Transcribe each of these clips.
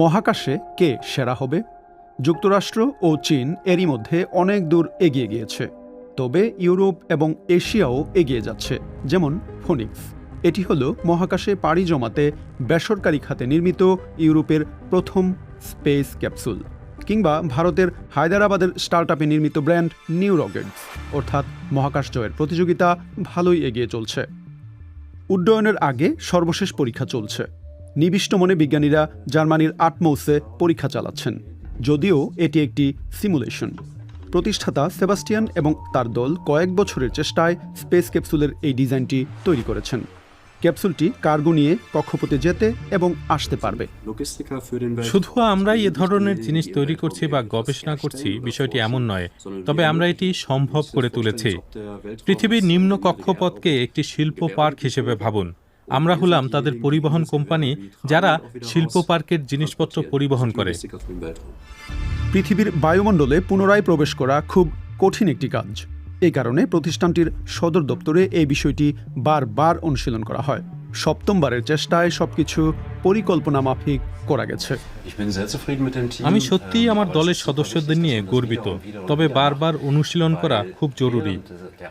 মহাকাশে কে সেরা হবে? যুক্তরাষ্ট্র ও চীন এরই মধ্যে অনেক দূর এগিয়ে গিয়েছে। তবে ইউরোপ এবং এশিয়াও এগিয়ে যাচ্ছে, যেমন ফোনিক্স। এটি হল মহাকাশে পাড়ি জমাতে বেসরকারি খাতে নির্মিত ইউরোপের প্রথম স্পেস ক্যাপসুল, কিংবা ভারতের হায়দ্রাবাদের স্টার্টআপে নির্মিত ব্র্যান্ড নিউ রকেটস। অর্থাৎ মহাকাশ জয়ের প্রতিযোগিতা ভালোই এগিয়ে চলছে। উড্ডয়নের আগে সর্বশেষ পরীক্ষা চলছে। নিবিষ্ট মনে বিজ্ঞানীরা জার্মানির আটমৌসে পরীক্ষা চালাচ্ছেন। যদিও এটি একটি সিমুলেশন। প্রতিষ্ঠাতা সেবাস্টিয়ান এবং তার দল কয়েক বছরের চেষ্টায় স্পেস ক্যাপসুলের এই ডিজাইনটি তৈরি করেছেন। ক্যাপসুলটি কার্গো নিয়ে কক্ষপথে যেতে এবং আসতে পারবে। শুধু আমরাই এ ধরনের জিনিস তৈরি করছি বা গবেষণা করছি, বিষয়টি এমন নয়, তবে আমরা এটি সম্ভব করে তুলেছি। পৃথিবীর নিম্ন কক্ষপথকে একটি শিল্প পার্ক হিসেবে ভাবুন। আমরা হলাম তাদের পরিবহন কোম্পানি যারা শিল্প পার্কের জিনিসপত্র পরিবহন করে। পৃথিবীর বায়ুমণ্ডলে পুনরায় প্রবেশ করা খুব কঠিন একটি কাজ। এই কারণে প্রতিষ্ঠানটির সদর দপ্তরে এই বিষয়টি বারবার অনুশীলন করা হয়। সপ্তমবারের চেষ্টায় সবকিছু পরিকল্পনা মাফিক করা গেছে। আমি সত্যিই আমার দলের সদস্যদের নিয়ে গর্বিত তবে বারবার অনুশীলন করা খুব জরুরি।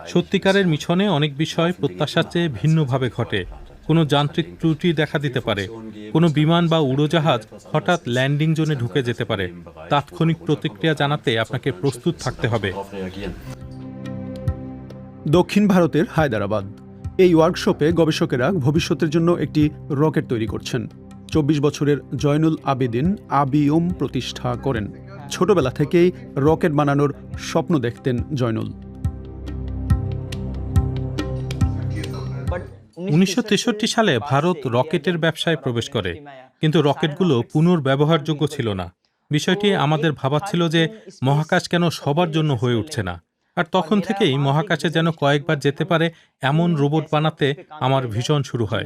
সত্যিকারের মিশনে অনেক বিষয় প্রত্যাশার চেয়ে ভিন্নভাবে ঘটে। কোনো যান্ত্রিক ত্রুটি দেখা দিতে পারে। কোনো বিমান বা উড়োজাহাজ হঠাৎ ল্যান্ডিং জোনে ঢুকে যেতে পারে। তাৎক্ষণিক প্রতিক্রিয়া জানাতে আপনাকে প্রস্তুত থাকতে হবে। দক্ষিণ ভারতের হায়দ্রাবাদ। এই ওয়ার্কশপে গবেষকেরা ভবিষ্যতের জন্য একটি রকেট তৈরি করছেন। চব্বিশ বছরের জয়নুল আবেদিন আবিওম প্রতিষ্ঠা করেন। ছোটবেলা থেকেই রকেট বানানোর স্বপ্ন দেখতেন জয়নুল। উনিশশো তেষট্টি সালে ভারত রকেটের ব্যবসায় প্রবেশ করে কিন্তু রকেটগুলো পুনর্ব্যবহারযোগ্য ছিল না। বিষয়টি আমাদের ভাবাচ্ছিল যে মহাকাশ কেন সবার জন্য হয়ে উঠছে না। আর তখন থেকেই মহাকাশে যেন কয়েকবার যেতে পারে এমন রোবট বানাতে আমার ভীষণ শুরু হয়।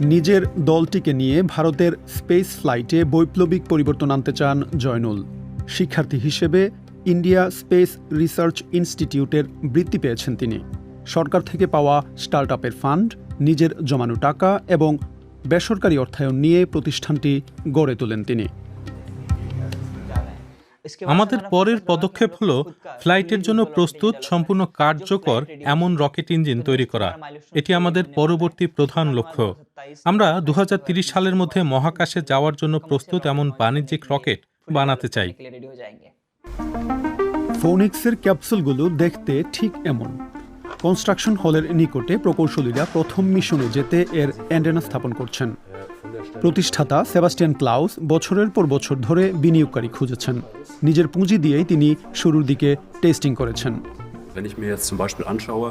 নিজের দলটিকে নিয়ে ভারতের স্পেস ফ্লাইটে বৈপ্লবিক পরিবর্তন আনতে চান জয়নুল। শিক্ষার্থী হিসেবে ইন্ডিয়া স্পেস রিসার্চ ইনস্টিটিউটের বৃত্তি পেয়েছেন তিনি। সরকার থেকে পাওয়া স্টার্ট আপের ফান্ড নিজের জমানো টাকা এবং বেসরকারি অর্থায়ন নিয়ে প্রতিষ্ঠানটি গড়ে তোলেন তিনি। আমাদের পরের পদক্ষেপ হল ফ্লাইটের জন্য প্রস্তুত সম্পূর্ণ কার্যকর এমন রকেট ইঞ্জিন তৈরি করা। এটি আমাদের পরবর্তী প্রধান লক্ষ্য। আমরা দু সালের মধ্যে মহাকাশে যাওয়ার জন্য প্রস্তুত এমন বাণিজ্যিক রকেট বানাতে চাই। ফোনিক্সের ক্যাপসুলগুলো দেখতে ঠিক এমন। কনস্ট্রাকশন হলের নিকটে প্রকৌশলীরা প্রথম মিশনে যেতে এর অ্যান্টেনা স্থাপন করছেন। প্রতিষ্ঠাতা সেবাস্টিয়ান ক্লাউস বছরের পর বছর ধরে বিনিয়োগকারী খুঁজেছেন। নিজের পুঁজি দিয়েই তিনি শুরুর দিকে টেস্টিং করেছেন।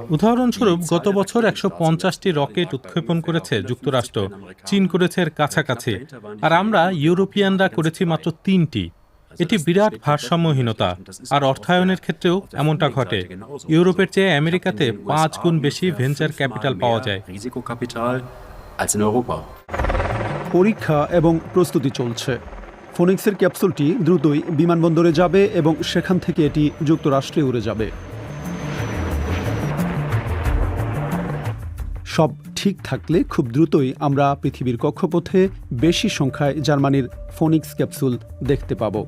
উদাহরণস্বরূপ গত বছর একশো পঞ্চাশটি রকেট উৎক্ষেপণ করেছে যুক্তরাষ্ট্র। চীন করেছে এর কাছাকাছি। আর আমরা ইউরোপিয়ানরা করেছি মাত্র তিনটি। এটি বিরাট ভারসাম্যহীনতা আর অর্থায়নের ক্ষেত্রেও এমনটা ঘটে। ইউরোপের চেয়ে আমেরিকাতে পাঁচ গুণ বেশি ভেঞ্চার ক্যাপিটাল পাওয়া যায়. পরীক্ষা এবং প্রস্তুতি চলছে। ফোনিক্সের ক্যাপসুলটি দ্রুতই বিমানবন্দরে যাবে এবং সেখান থেকে এটি যুক্তরাষ্ট্রে উড়ে যাবে। সব ঠিক থাকলে খুব দ্রুতই আমরা পৃথিবীর কক্ষপথে বেশি সংখ্যায় জার্মানির ফোনিক্স ক্যাপসুল দেখতে পাবো।